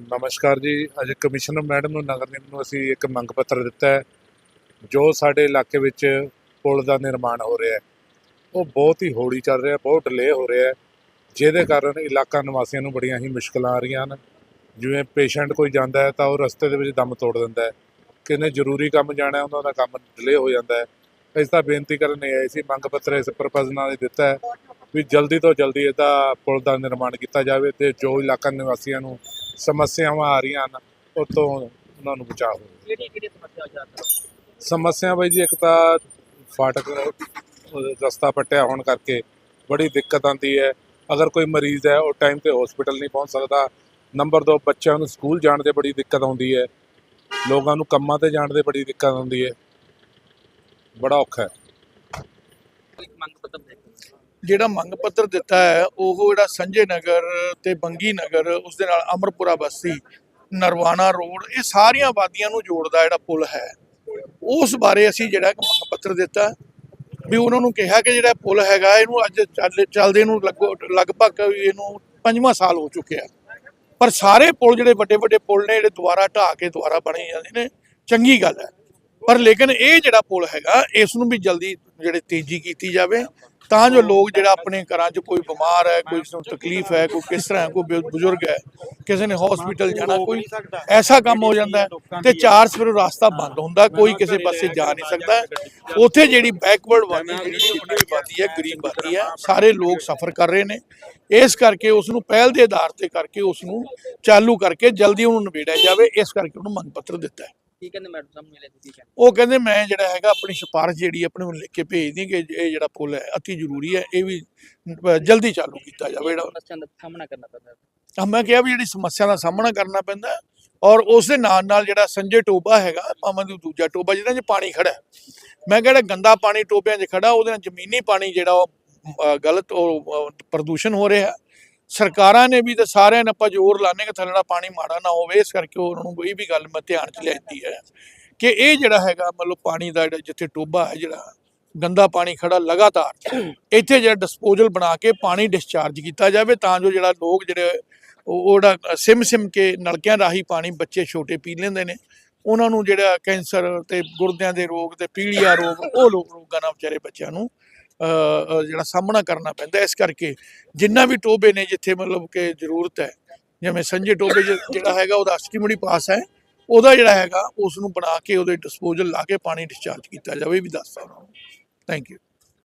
ਨਮਸਕਾਰ ਜੀ। ਅੱਜ ਕਮਿਸ਼ਨਰ ਮੈਡਮ ਨੂੰ, ਨਗਰ ਨਿਗਮ ਨੂੰ ਅਸੀਂ ਇੱਕ ਮੰਗ ਪੱਤਰ ਦਿੱਤਾ ਹੈ, ਜੋ ਸਾਡੇ ਇਲਾਕੇ ਵਿੱਚ ਪੁਲ ਦਾ ਨਿਰਮਾਣ ਹੋ ਰਿਹਾ ਹੈ। ਉਹ ਬਹੁਤ ਹੀ ਹੌਲੀ ਚੱਲ ਰਿਹਾ, ਬਹੁਤ ਡਿਲੇ ਹੋ ਰਿਹਾ ਹੈ। ਜਿਹਦੇ ਕਾਰਨ ਇਲਾਕਾ ਨਿਵਾਸੀਆਂ ਨੂੰ ਬੜੀਆਂ ਹੀ ਮੁਸ਼ਕਲਾਂ ਆ ਰਹੀਆਂ ਹਨ। ਜਿਵੇਂ ਪੇਸ਼ੈਂਟ ਕੋਈ ਜਾਂਦਾ ਹੈ, ਤਾਂ ਉਹ ਰਸਤੇ ਦੇ ਵਿੱਚ ਦਮ ਤੋੜ ਦਿੰਦਾ ਹੈ। ਕਿਨੇ ਜ਼ਰੂਰੀ ਕੰਮ ਜਾਣਾ ਉਹਨਾਂ ਦਾ ਕੰਮ ਡਿਲੇ ਹੋ ਜਾਂਦਾ ਹੈ। ਇਸ ਦਾ ਬੇਨਤੀ ਕਰਨ ਨਹੀਂ ਆਏ ਸੀ, ਮੰਗ ਪੱਤਰ ਇਸ ਪਰਪਸ ਨਾਲ ਦਿੱਤਾ ਹੈ, ਵੀ ਜਲਦੀ ਤੋਂ ਜਲਦੀ ਇਹਦਾ ਪੁਲ ਦਾ ਨਿਰਮਾਣ ਕੀਤਾ ਜਾਵੇ ਤੇ ਜੋ ਇਲਾਕਾ ਨਿਵਾਸੀਆਂ ਨੂੰ ਸਮੱਸਿਆਵਾਂ ਆ ਰਹੀਆਂ ਹਨ ਉਹ ਤੋਂ ਉਹਨਾਂ ਨੂੰ ਬਚਾਅ ਕਿਹੜੀ ਕਿਹੜੀ ਸਮੱਸਿਆ ਸਮੱਸਿਆ ਬਾਈ ਜੀ ਇੱਕ ਤਾਂ ਫਾਟਕ ਰਸਤਾ ਪੱਟਿਆ ਹੋਣ ਕਰਕੇ ਬੜੀ ਦਿੱਕਤ ਆਉਂਦੀ ਹੈ। ਅਗਰ ਕੋਈ ਮਰੀਜ਼ ਹੈ ਉਹ ਟਾਈਮ ਤੇ ਹਸਪੀਟਲ ਨਹੀਂ ਪਹੁੰਚ ਸਕਦਾ। ਨੰਬਰ 2 ਬੱਚਿਆਂ ਨੂੰ ਸਕੂਲ ਜਾਣ ਦੇ ਬੜੀ ਦਿੱਕਤ ਆਉਂਦੀ ਹੈ। ਲੋਕਾਂ ਨੂੰ ਕੰਮਾਂ ਤੇ ਜਾਣ ਦੇ ਬੜੀ ਦਿੱਕਤ ਆਉਂਦੀ ਹੈ। ਬੜਾ ਔਖਾ ਹੈ। ਇੱਕ ਮੰਗ ਪੱਤਰ ਜਿਹੜਾ ਮੰਗ ਪੱਤਰ ਦਿੱਤਾ ਹੈ, ਉਹ ਜਿਹੜਾ ਸੰਜੇ ਨਗਰ ਤੇ ਬੰਗੀ ਨਗਰ, ਉਸ ਦੇ ਨਾਲ ਅਮਰਪੁਰਾ ਬਸਤੀ ਨਰਵਾਣਾ ਰੋਡ, ਇਹ ਸਾਰੀਆਂ ਆਬਾਦੀਆਂ ਨੂੰ ਜੋੜਦਾ ਜਿਹੜਾ ਪੁਲ ਹੈ। ਉਸ ਬਾਰੇ ਅਸੀਂ ਜਿਹੜਾ ਮੰਗ ਪੱਤਰ ਦਿੱਤਾ, ਵੀ ਉਹਨਾਂ ਨੂੰ ਕਿਹਾ ਕਿ ਜਿਹੜਾ ਪੁਲ ਹੈਗਾ, ਇਹਨੂੰ ਅੱਜ ਚੱਲ- ਚੱਲਦੇ ਨੂੰ ਲੱਗੋ, ਲਗਭਗ ਇਹਨੂੰ ਪੰਜਵਾਂ ਸਾਲ ਹੋ ਚੁੱਕਿਆ। ਪਰ ਸਾਰੇ ਪੁਲ ਜਿਹੜੇ ਵੱਡੇ ਵੱਡੇ ਪੁਲ ਨੇ, ਜਿਹੜੇ ਦੁਬਾਰਾ ਢਾਹ ਕੇ ਦੁਬਾਰਾ ਬਣੇ ਜਾਂਦੇ ਨੇ, ਚੰਗੀ ਗੱਲ ਹੈ। ਪਰ ਲੇਕਿਨ ਇਹ ਜਿਹੜਾ ਪੁਲ ਹੈਗਾ ਇਸ ਨੂੰ ਵੀ ਜਲਦੀ ਜਿਹੜੇ ਤੇਜ਼ੀ ਕੀਤੀ ਜਾਵੇ ਤਾਂ ਜੋ ਲੋਕ ਜਿਹੜਾ ਆਪਣੇ ਘਰਾਂ 'ਚ ਕੋਈ ਬਿਮਾਰ ਹੈ ਕੋਈ ਨੂੰ ਤਕਲੀਫ ਹੈ ਕੋਈ ਕਿਸ ਤਰ੍ਹਾਂ ਕੋਈ ਬਜ਼ੁ- ਬਜ਼ੁਰਗ ਹੈ ਕਿਸੇ ਨੇ ਹਸਪੀਟਲ ਜਾਣਾ ਕੋਈ ਐਸਾ ਕੰਮ ਹੋ ਜਾਂਦਾ ਤੇ ਚਾਰ ਸਵੇਰ ਰਸਤਾ ਬੰਦ ਹੁੰਦਾ ਕੋਈ ਕਿਸੇ ਪਾਸੇ ਜਾ ਨਹੀਂ ਸਕਦਾ। ਉੱਥੇ ਜਿਹੜੀ ਬੈਕਵਰਡ ਵਾਦੀ ਜਿਹੜੀ ਛੋਟੀ ਆਬਾਦੀ ਹੈ ਗਰੀਬ ਆਬਾਦੀ ਹੈ ਸਾਰੇ ਲੋਕ ਸਫਰ ਕਰ ਰਹੇ ਨੇ। ਇਸ ਕਰਕੇ ਉਸ ਨੂੰ ਪਹਿਲ ਦੇ ਆਧਾਰ ਤੇ ਕਰਕੇ ਉਸ ਨੂੰ ਚਾਲੂ ਕਰਕੇ ਜਲਦੀ ਉਹਨੂੰ ਨਿਬੇੜਿਆ ਜਾਵੇ ਇਸ ਕਰਕੇ ਉਹਨੂੰ ਮੰਗ ਪੱਤਰ ਦਿੱਤਾ ਹੈ। ਕੀ ਕਹਿੰਦੇ ਮੈਡਮ ਸਾਹਿਬ ਮਿਲੇ ਤੁਸੀਂ ਕਹਿੰਦੇ? ਉਹ ਕਹਿੰਦੇ ਮੈਂ ਜਿਹੜਾ ਹੈਗਾ ਆਪਣੀ ਸਿਫਾਰਿਸ਼ ਜਿਹੜੀ ਆਪਣੇ ਨੂੰ ਲਿਖ ਕੇ ਭੇਜ ਦੀ ਕਿ ਇਹ ਜਿਹੜਾ ਪੁਲ ਹੈ ਅਤੀ ਜ਼ਰੂਰੀ ਹੈ ਇਹ ਵੀ ਜਲਦੀ ਚਾਲੂ ਕੀਤਾ ਜਾਵੇ ਜਿਹੜਾ। ਸਮੱਸਿਆ ਦਾ ਸਾਹਮਣਾ ਕਰਨਾ ਪੈਂਦਾ ਮੈਂ ਕਿਹਾ ਵੀ ਜਿਹੜੀ ਸਮੱਸਿਆ ਦਾ ਸਾਹਮਣਾ ਕਰਨਾ ਪੈਂਦਾ ਔਰ ਉਸ ਦੇ ਨਾਲ ਨਾਲ ਜਿਹੜਾ ਸੰਜੇ ਟੋਬਾ ਹੈਗਾ ਭਾਵੇਂ ਦੀ ਦੂਜਾ ਟੋਬਾ ਜਿਹਦੇ 'ਚ ਪਾਣੀ ਖੜਾ। ਮੈਂ ਕਿਹਾ ਗੰਦਾ ਪਾਣੀ ਟੋਬਿਆਂ 'ਚ ਖੜਾ ਉਹਦੇ ਨਾਲ ਜ਼ਮੀਨੀ ਪਾਣੀ ਜਿਹੜਾ ਉਹ ਗਲਤ ਉਹ ਪ੍ਰਦੂਸ਼ਣ ਹੋ ਰਿਹਾ ਸਰਕਾਰਾਂ ਨੇ ਵੀ ਤੇ ਸਾਰਿਆਂ ਨੇ ਆਪਾਂ ਜ਼ੋਰ ਲਾਣੇ ਕਿ ਥੱਲੜਾ ਪਾਣੀ ਮਾੜਾ ਨਾ ਹੋਵੇ, ਇਸ ਕਰਕੇ ਉਹਨਾਂ ਨੂੰ ਇਹ ਵੀ ਗੱਲ ਮੈਂ ਧਿਆਨ 'ਚ ਲੈਂਦੀ ਹੈ ਕਿ ਇਹ ਜਿਹੜਾ ਹੈਗਾ ਮਤਲਬ ਪਾਣੀ ਦਾ ਜਿਹੜਾ ਜਿੱਥੇ ਟੋਬਾ ਹੈ ਜਿਹੜਾ ਗੰਦਾ ਪਾਣੀ ਖੜਾ ਲਗਾਤਾਰ, ਇੱਥੇ ਜਿਹੜਾ ਡਿਸਪੋਜ਼ਲ ਬਣਾ ਕੇ ਪਾਣੀ ਡਿਸਚਾਰਜ ਕੀਤਾ ਜਾਵੇ ਤਾਂ ਜੋ ਜਿਹੜਾ ਲੋਕ ਜਿਹੜੇ ਉਹ ਸਿਮ ਸਿਮ ਕੇ ਨਲਕਿਆਂ ਰਾਹੀਂ ਪਾਣੀ ਬੱਚੇ ਛੋਟੇ ਪੀ ਲੈਂਦੇ ਨੇ, ਉਹਨਾਂ ਨੂੰ ਜਿਹੜਾ ਕੈਂਸਰ ਤੇ ਗੁਰਦਿਆਂ ਦੇ ਰੋਗ ਤੇ ਪੀਲੀਆ ਰੋਗ ਉਹ ਲੋਕ ਰੋਗਾਂ ਨਾਲ ਵਿਚਾਰੇ ਬੱਚਿਆਂ ਨੂੰ ਜਿਹੜਾ ਸਾਹਮਣਾ ਕਰਨਾ ਪੈਂਦਾ, ਇਸ ਕਰਕੇ ਜਿੰਨਾ ਵੀ ਟੋਬੇ ਨੇ ਜਿੱਥੇ ਮਤਲਬ ਕਿ ਜ਼ਰੂਰਤ ਹੈ, ਜਿਵੇਂ ਸੰਜੇ ਟੋਬੇ ਜਿਹੜਾ ਹੈਗਾ, ਉਹਦਾ ਸਟੀਮੜੀ ਪਾਸ ਹੈ, ਉਹਦਾ ਜਿਹੜਾ ਹੈਗਾ, ਉਸ ਨੂੰ ਬਣਾ ਕੇ ਉਹਦੇ ਡਿਸਪੋਜ਼ਲ ਲਾ ਕੇ ਪਾਣੀ ਡਿਸਚਾਰਜ ਕੀਤਾ ਜਾਵੇ ਵੀ ਦੱਸਦਾ ਉਹਨਾਂ ਨੂੰ ਥੈਂਕ ਯੂ